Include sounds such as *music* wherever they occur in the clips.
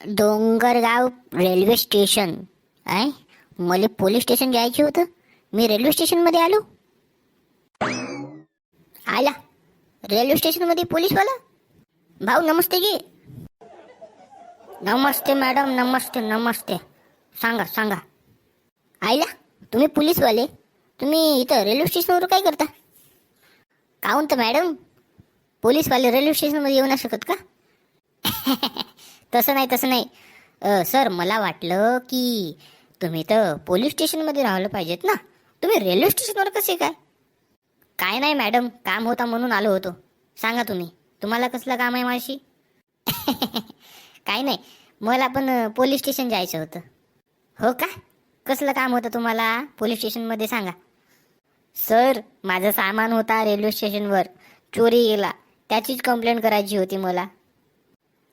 Dongargaon railway station. आहे मला police station जायचं होतं. मी रेल्वे स्टेशनमध्ये आलो. आला रेल्वे स्टेशनमध्ये पोलीसवाला? भाऊ नमस्ते जी नमस्ते मॅडम नमस्ते नमस्ते. सांगा सांगा. आईला तुम्ही पोलीसवाले? तुम्ही इथं रेल्वे स्टेशनवर काय करता? काहून तर मॅडम पोलीसवाले रेल्वे स्टेशनमध्ये येऊ नाही शकत का? *laughs* तसं नाही तसं नाही. सर मला वाटलं की तुम्ही तर पोलीस स्टेशनमध्ये राहिलं पाहिजेत ना. तुम्ही रेल्वे स्टेशनवर कसे काय? काय नाही मॅडम. काम होता म्हणून आलो होतो. सांगा तुम्ही. तुम्हाला कसलं काम आहे माझी *laughs* काय नाही. मला पण पोलीस स्टेशन जायचं होतं. हो का? कसलं काम होतं तुम्हाला? पोलीस स्टेशनमध्ये सांगा. सर माझं सामान होता रेल्वे स्टेशनवर. चोरी गेला. त्याचीच कंप्लेंट करायची होती मला.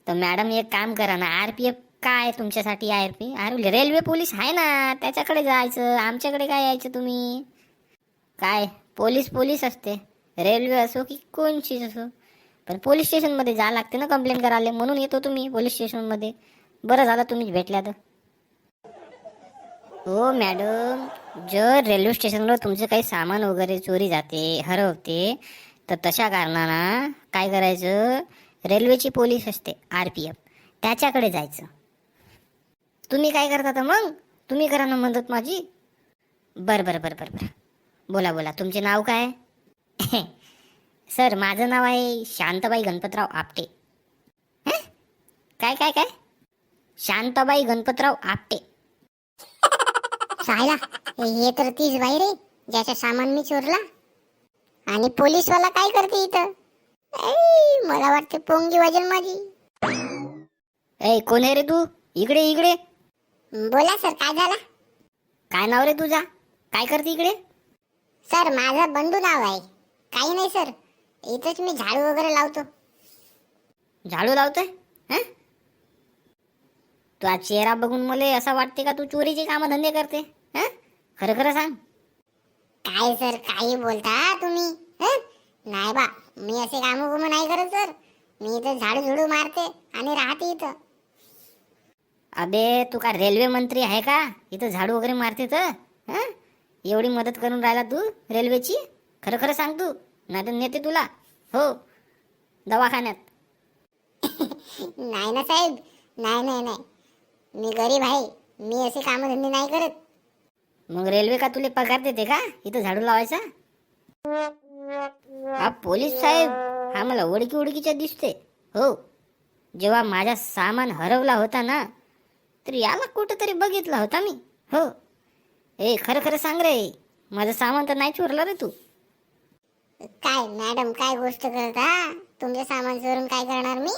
तर मॅडम एक काम करा ना आर पी एफ काय तुमच्यासाठी R P R railway police आहे ना त्याच्याकडे जायचं आमच्याकडे काय यायचं तुम्ही? काय पोलीस पोलीस असते रेल्वे असो की कोणचीच असो. पण पोलीस स्टेशनमध्ये जा लागते ना कंप्लेंट करायला म्हणून येतो तुम्ही पोलीस स्टेशनमध्ये. बरं झालं तुम्हीच भेटल्या तर. हो मॅडम जर रेल्वे स्टेशनवर तुमचं काही सामान वगैरे चोरी जाते हरवते तर तशा कारणानं काय करायचं? रेल्वेची पोलीस असते आर पी एफ. त्याच्याकडे जायचं. तुम्ही काय करता तर मग? तुम्ही करा ना मदत माझी. बरं बरं बरं बरं बरं. बोला बोला. तुमचे नाव काय? *laughs* सर माझं नाव आहे शांताबाई गणपतराव आपटे. हं? काय काय काय? शांताबाई गणपतराव आपटे. सायला हे तर तीच बाई रे ज्याचा सामान मी चोरला. आणि पोलीसवाला काय करते इथं? मला वाटते पोंगी वाजेल माझी. ए कोण आहे रे तू? इकडे इकडे. बोला सर काय झाला? काय नाव रे तुझा? काय करते इकडे? सर माझं बंडू नाव आहे. काही नाही सर. इथंच मी झाडू वगैरे लावतो. झाडू लावतोय? हं? तुझा चेहरा बघून मला असं वाटते का तू चोरीचे कामं धंदे करते? हं? खरं खरं सांग. काय सर? काही बोलता तुम्ही? हं? नाही बा मी असे काम गुम नाही करत सर. मी इथं झाडू झुडू मारते आणि राहते इथं. अबे तू का रेल्वे मंत्री आहे का? इथं झाडू वगैरे मारते तर हं? एवढी मदत करून राहिला तू रेल्वेची? खरं खरं सांग तू नाही तर नेते तुला. हो दवाखान्यात. *laughs* नाही ना साहेब नाही नाही नाही. मी गरीब आहे मी असे कामधंदे नाही करत. मग रेल्वे का तुले पगार देते का इथं झाडू लावायचा? हा पोलीस साहेब हा मला ओळखी ओळखीच्या दिसते हो जेव्हा माझा सामान हरवला होता ना तर याला कुठं तरी बघितला होता मी. हो. ए खरं खरं सांग रे माझं सामान तर नाही चोरलं रे तू. काय मॅडम काय गोष्ट करता तुमचे सामान चोरून काय करणार मी?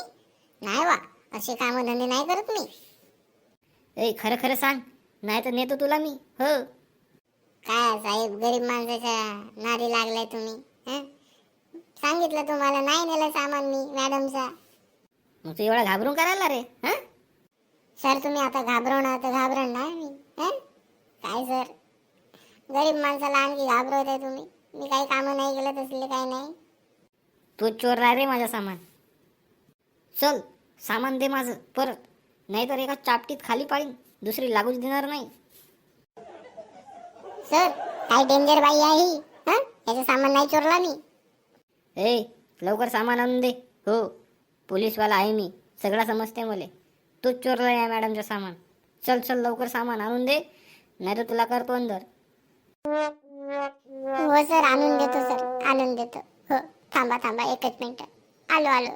नाही वा असे कामधंदे नाही करत मी. ए खरं खरं सांग नाही तर नेतो तुला मी. हो. काय साहेब गरीब माणसाच्या नादी लागलाय तुम्ही. हं? सांगितलं तुम्हाला नाही नेलं सामान मी मॅडमचा. मग तू एवढा घाबरून करायला रे हा? सर तुम्ही आता घाबरवणार तर घाबरणार मी हं? काय सर? गरीब माणसाला आणखी घाबरवताय तुम्ही. मी काही कामं नाही केलं तसले काही नाही. तू चोर रे माझं सामान. चल सामान दे माझं परत. नाहीतर एका चापटीत खाली पाडीन दुसरी लागूच देणार नाही. सर काय डेंजर बाई आहे हं? याचं सामान नाही चोरला मी ए लवकर सामान आणून दे. हो पोलीसवाला आहे मी. सगळा समजते मले. तूच चोरला या मॅडमचं सामान. चल चल लवकर सामान आणून दे. नाही तर तुला करतो अंदर हो सर आणून देतो सर. आणून देतो. हो थांबा थांबा एकच मिनिट. आलो आलो.